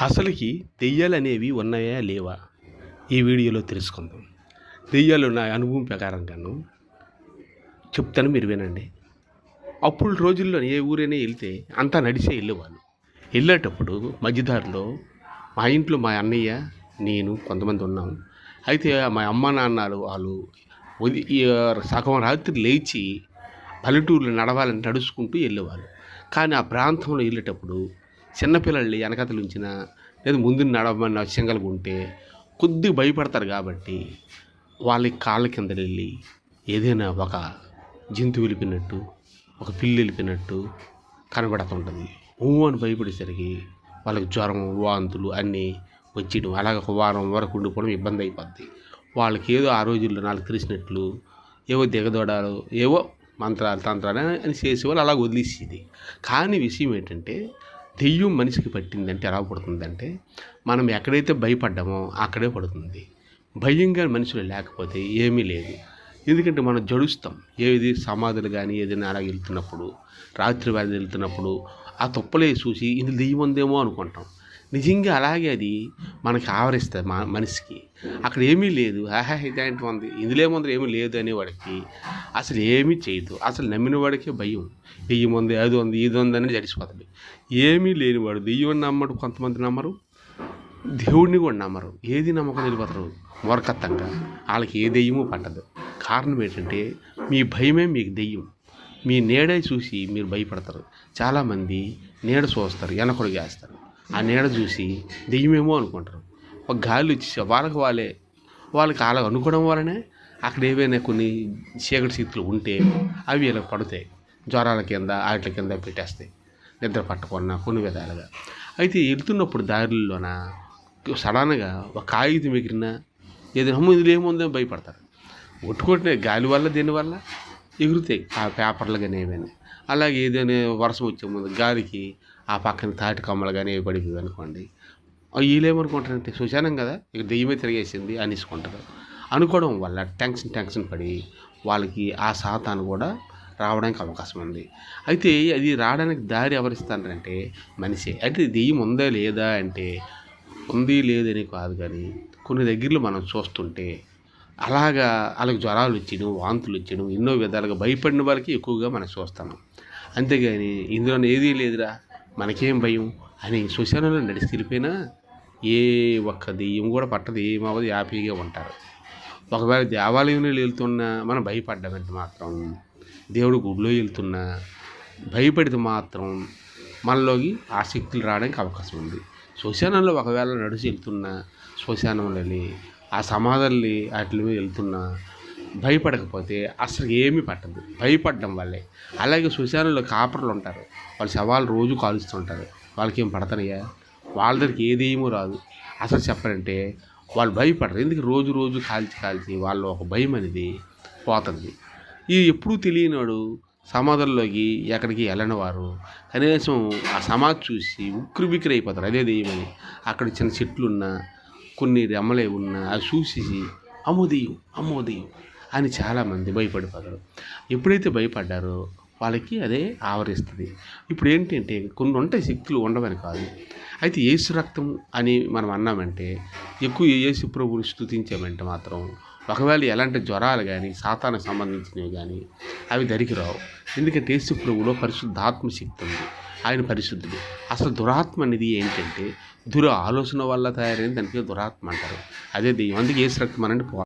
అసలుకి దెయ్యాలు అనేవి ఉన్నాయా లేవా? ఈ వీడియోలో తెలుసుకుందాం. దెయ్యాలు నా అనుభవం ప్రకారంగాను చెప్తాను మీరు వినండి. అప్పుడు రోజుల్లో ఏ ఊరైనా వెళ్తే అంతా నడిచే వెళ్ళేవాళ్ళు. వెళ్ళేటప్పుడు మధ్యదారిలో మా ఇంట్లో మా అన్నయ్య నేను కొంతమంది ఉన్నాం. అయితే మా అమ్మ నాన్నలు వాళ్ళు సగం రాత్రి లేచి పల్లెటూరులో నడవాలని నడుచుకుంటూ వెళ్ళేవాళ్ళు. కానీ ఆ ప్రాంతంలో వెళ్ళేటప్పుడు చిన్నపిల్లల్ని వెనకతలు ఉంచిన లేదా ముందు నడవమని నచ్చంగలుగా ఉంటే కొద్దిగా భయపడతారు కాబట్టి వాళ్ళ కాళ్ళ కింద వెళ్ళి ఏదైనా ఒక జంతువు వెళ్ళిపోయినట్టు ఒక పిల్లి వెళ్ళిపోయినట్టు కనబడుతుంటుంది ఊ అని భయపడేసరికి వాళ్ళకి జ్వరం వాంతులు అన్నీ వచ్చేయడం అలాగ ఒక వారం వరకు ఉండిపోవడం ఇబ్బంది అయిపోద్ది. వాళ్ళకి ఏదో ఆ రోజుల్లో నాకు తెలిసినట్లు ఏవో దిగదోడాలు ఏవో మంత్రాలు తంత్రాలు అని చేసేవాళ్ళు అలా వదిలేసేది. కానీ విషయం ఏంటంటే దెయ్యం మనిషికి పట్టిందంటే ఎలా పడుతుందంటే మనం ఎక్కడైతే భయపడ్డామో అక్కడే పడుతుంది. భయంగా మనుషులు లేకపోతే ఏమీ లేదు. ఎందుకంటే మనం జడుస్తాం. ఏది సమాధులు కానీ ఏదైనా అలా వెళ్తున్నప్పుడు రాత్రి వేళ వెళ్తున్నప్పుడు ఆ తొప్పలే చూసి ఇది దెయ్యం ఉందేమో అనుకుంటాం. నిజంగా అలాగే అది మనకి ఆవరిస్తుంది మా మనిషికి. అక్కడ ఏమీ లేదు. ఆహా ఇదేంటి ఉంది. ఇందులో ముందు ఏమీ లేదు అనేవాడికి అసలు ఏమీ చేయదు. అసలు నమ్మిన వాడికే భయం. దెయ్యం ఉంది అది ఉంది ఇది ఉంది అని జడిసిపోతుంది. ఏమీ లేనివాడు. దెయ్యం నమ్మడు కొంతమంది నమ్మరు. దేవుడిని కూడా నమ్మరు. ఏది నమ్మకం నిలబడరు మూర్ఖత్వంగా. వాళ్ళకి ఏ దెయ్యమూ పట్టదు. కారణం ఏంటంటే మీ భయమే మీకు దెయ్యం. మీ నీడే చూసి మీరు భయపడతారు. చాలామంది నీడ చూస్తారు వెనకడు వేస్తారు ఆ నీడ చూసి దెయ్యమేమో అనుకుంటారు. ఒక గాలి వచ్చి వాళ్ళకి వాళ్ళే వాళ్ళకి అలా అనుకోవడం వలనే అక్కడ ఏవైనా కొన్ని చీకటి శక్తులు ఉంటే అవి ఇలా పడతాయి. జ్వరాల కింద ఆటల కింద పెట్టేస్తాయి. నిద్ర పట్టకుండా కొన్ని విధాలుగా. అయితే వెళ్తున్నప్పుడు దారిలోన సడన్గా ఒక కాగితం ఎగిరినా ఏదైనా ఇది ఇందులో ఏముందో భయపడతారు. ఒట్టుకొట్టిన గాలి వల్ల దీనివల్ల ఎగురుతాయి ఆ పేపర్లు కానీ ఏమైనా అలాగే ఏదైనా వర్షం వచ్చే ముందు గాలికి ఆ పక్కన తాటి కమ్మలు కానీ ఏవి పడిపోయి అనుకోండి. వీళ్ళేమనుకుంటారంటే ఏమనుకుంటారంటే కదా ఇక దెయ్యమే తిరిగేసింది అనేసుకుంటారు. అనుకోవడం వల్ల టెన్షన్ టెన్షన్ పడి వాళ్ళకి ఆ శాతాన్ని కూడా రావడానికి అవకాశం ఉంది. అయితే అది రావడానికి దారి ఎవరిస్తారంటే మనిషి. అయితే దెయ్యం ఉందా లేదా అంటే ఉంది లేదని కాదు కానీ కొన్ని దగ్గరలో మనం చూస్తుంటే అలాగా వాళ్ళకి జ్వరాలు వచ్చేయడం వాంతులు వచ్చేయడం ఎన్నో విధాలుగా భయపడిన వాళ్ళకి ఎక్కువగా మనం చూస్తాము అంతేగాని ఇందులో ఏదీ లేదురా మనకేం భయం అని శ్మశానంలో నడిచి వెళ్ళిపోయినా ఏ ఒక్క దెయ్యం కూడా పట్టదు ఏమవ్వదు హ్యాపీగా ఉంటారు. ఒకవేళ దేవాలయంలో వెళ్తున్నా మనం భయపడ్డామంటే మాత్రం దేవుడు గుడిలో వెళ్తున్నా భయపడితే మాత్రం మనలోకి ఆసక్తులు రావడానికి అవకాశం ఉంది. శ్మశానంలో ఒకవేళ నడిచి వెళ్తున్నా శ్మశానంలోని ఆ సమాధుల్ని వాటి మీద వెళ్తున్నా భయపడకపోతే అసలు ఏమీ పట్టదు. భయపడడం వల్లే. అలాగే శ్మశానంలో కాపర్లు ఉంటారు. వాళ్ళు శవాలు రోజు కాలుస్తుంటారు వాళ్ళకి ఏం పడతానయ్యా? వాళ్ళ దగ్గరికి ఏదేమో రాదు. అసలు చెప్పాలంటే వాళ్ళు భయపడరు. ఎందుకు? రోజు రోజు కాల్చి కాల్చి వాళ్ళు ఒక భయం అనేది పోతుంది. ఇది ఎప్పుడూ తెలియనివాడు సమాధుల్లోకి ఎక్కడికి వెళ్ళని వారు కనీసం ఆ సమాధి చూసి ఉక్కిరి బిక్కిరి అయిపోతారు. అదే దెయ్యమని. అక్కడ చిన్న చెట్లున్నా కొన్ని రెమ్మలే ఉన్నా అవి చూసి అమోదయం అమోదయం అని చాలామంది భయపడిపోతారు. ఎప్పుడైతే భయపడ్డారో వాళ్ళకి అదే ఆవరిస్తుంది. ఇప్పుడు ఏంటంటే కొన్ని ఉంటాయి శక్తులు ఉండవని కాదు. అయితే ఏసు రక్తం అని మనం అన్నామంటే ఎక్కువ ఏసు ప్రభువుని స్థుతించామంటే మాత్రం ఒకవేళ ఎలాంటి జ్వరాలు కానీ సాతానికి సంబంధించినవి కానీ అవి దరికి రావు. ఎందుకంటే ఏసు ప్రభువులో పరిశుద్ధాత్మ శక్తి ఉంది. ఆయన పరిశుద్ధుడు. అసలు దురాత్మ అనేది ఏంటంటే దుర ఆలోచన వల్ల తయారైన దానికి దురాత్మ అంటారు. అదే దెయ్యం. అందుకే ఏసు రక్తం అనండి